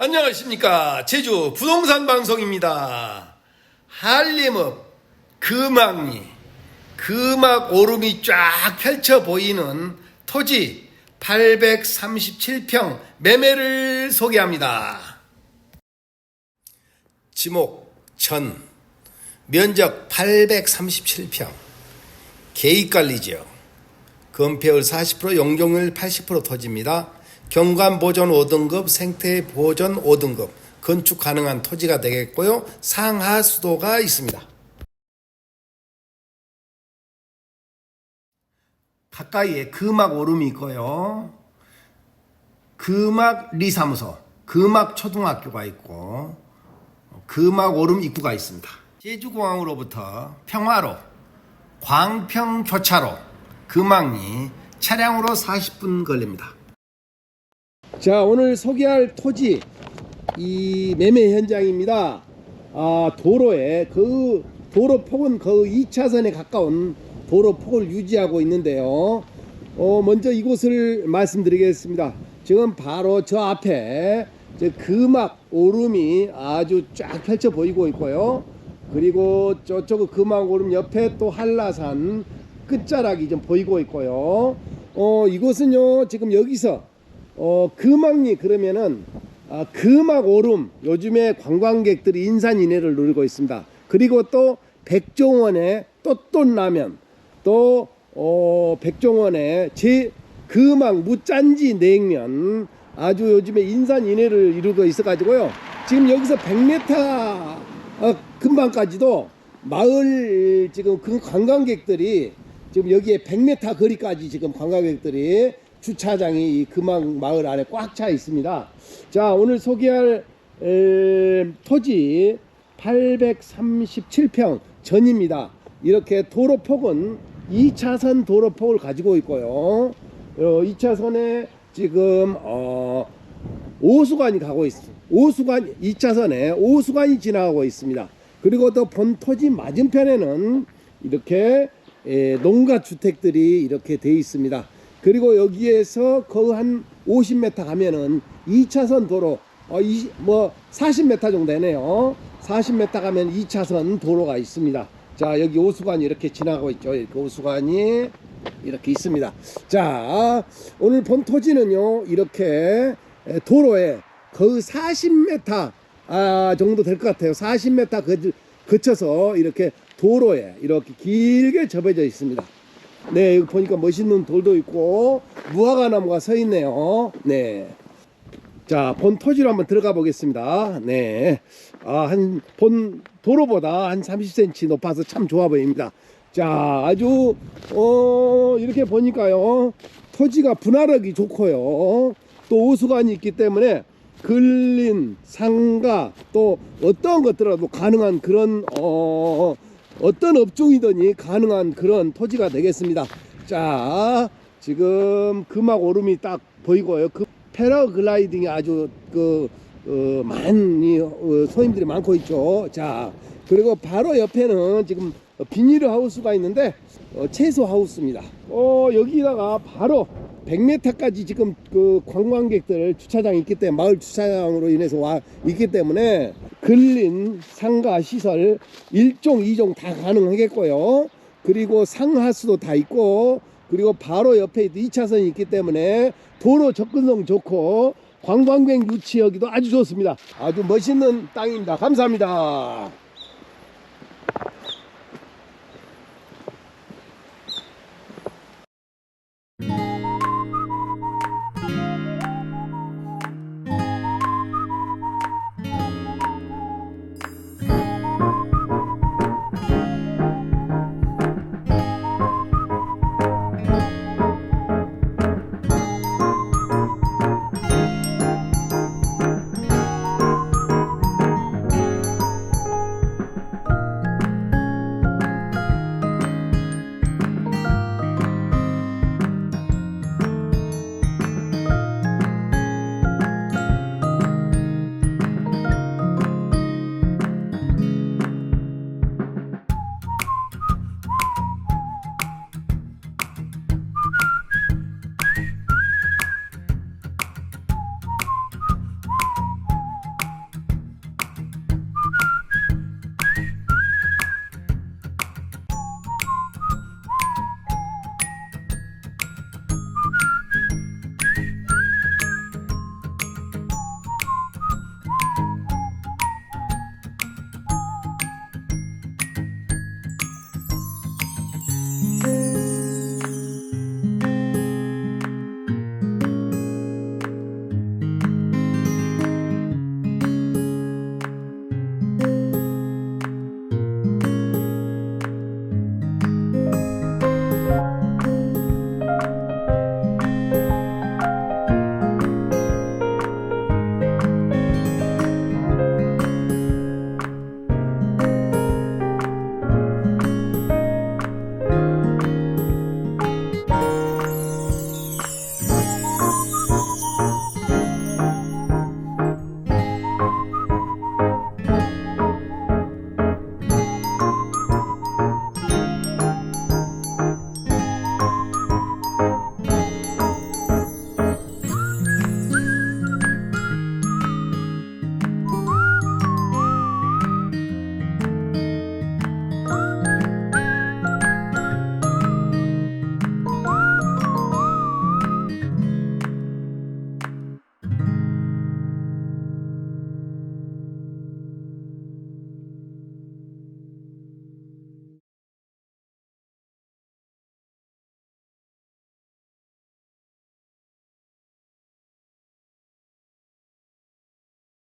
안녕하십니까. 제주 부동산 방송입니다. 한림읍 금악리, 금악 오름이 쫙 펼쳐 보이는 토지 837평 매매를 소개합니다. 지목 전 면적 837평 계획관리지역 건폐율 40% 용적률 80% 토지입니다. 경관 보존 5등급 생태 보존 5등급 건축 가능한 토지가 되겠고요. 상하 수도가 있습니다. 가까이에 금악 오름이 있고요. 금악 리사무소, 금악 초등학교가 있고 금악 오름 입구가 있습니다. 제주공항으로부터 평화로, 광평 교차로, 금악리 차량으로 40분 걸립니다. 자, 오늘 소개할 토지 이 매매 현장입니다. 아, 도로에 그 도로 폭은 그 2차선에 가까운 도로 폭을 유지하고 있는데요. 어, 먼저 이곳을 말씀드리겠습니다. 지금 바로 저 앞에 저 금악 오름이 아주 쫙 펼쳐 보이고 있고요. 그리고 저쪽 금악 오름 옆에 또 한라산 끝자락이 좀 보이고 있고요. 어, 이곳은요, 지금 여기서 어, 금악리 그러면은 아, 금악 오름 요즘에 관광객들이 인산인해를 누리고 있습니다. 그리고 또 백종원의 또또라면 또 어, 백종원의 제 금악 무짠지 냉면 아주 요즘에 인산인해를 이루고 있어 가지고요. 지금 여기서 100m 어, 근방까지도 마을 지금 그 관광객들이 지금 여기에 100m 거리까지 지금 관광객들이 주차장이 이 금악 마을 안에 꽉 차 있습니다. 자, 오늘 소개할 에, 토지 837평 전입니다. 이렇게 도로폭은 2차선 도로폭을 가지고 있고요. 어, 2차선에 지금 어, 오수관이 가고 있습니다. 오수관 2차선에 오수관이 지나가고 있습니다. 그리고 또 본 토지 맞은편에는 이렇게 에, 농가 주택들이 이렇게 돼 있습니다. 그리고 여기에서 거의 한 50m 가면은 2차선 도로 어, 이, 뭐 40m 정도 되네요. 40m 가면 2차선 도로가 있습니다. 자, 여기 오수관이 이렇게 지나가고 있죠. 이렇게 오수관이 이렇게 있습니다. 자, 오늘 본 토지는요, 이렇게 에, 도로에 거의 40m 아, 정도 될 것 같아요. 40m 거, 거쳐서 이렇게 도로에 이렇게 길게 접어져 있습니다. 네, 여기 보니까 멋있는 돌도 있고 무화과 나무가 서 있네요. 네. 자, 본 토지로 한번 들어가 보겠습니다. 네. 아, 한, 본 도로보다 한 30cm 높아서 참 좋아 보입니다. 자, 아주, 어, 이렇게 보니까요. 토지가 분화력이 좋고요. 또 오수관이 있기 때문에 근린, 상가, 또 어떤 것들라도 가능한 그런, 어, 어떤 업종이더니 가능한 그런 토지가 되겠습니다. 자, 지금 금악 오름이 딱 보이고요. 그 패러글라이딩이 아주 그 어, 많이 어, 손님들이 많고 있죠. 자, 그리고 바로 옆에는 지금 비닐 하우스가 있는데 어, 채소 하우스입니다. 어, 여기다가 바로 100m까지 지금 그 관광객들 주차장이 있기 때문에 마을 주차장으로 인해서 와 있기 때문에 근린 상가 시설 1종 2종 다 가능하겠고요. 그리고 상하수도 다 있고 그리고 바로 옆에 2차선이 있기 때문에 도로 접근성 좋고 관광객 유치하기도 아주 좋습니다. 아주 멋있는 땅입니다. 감사합니다.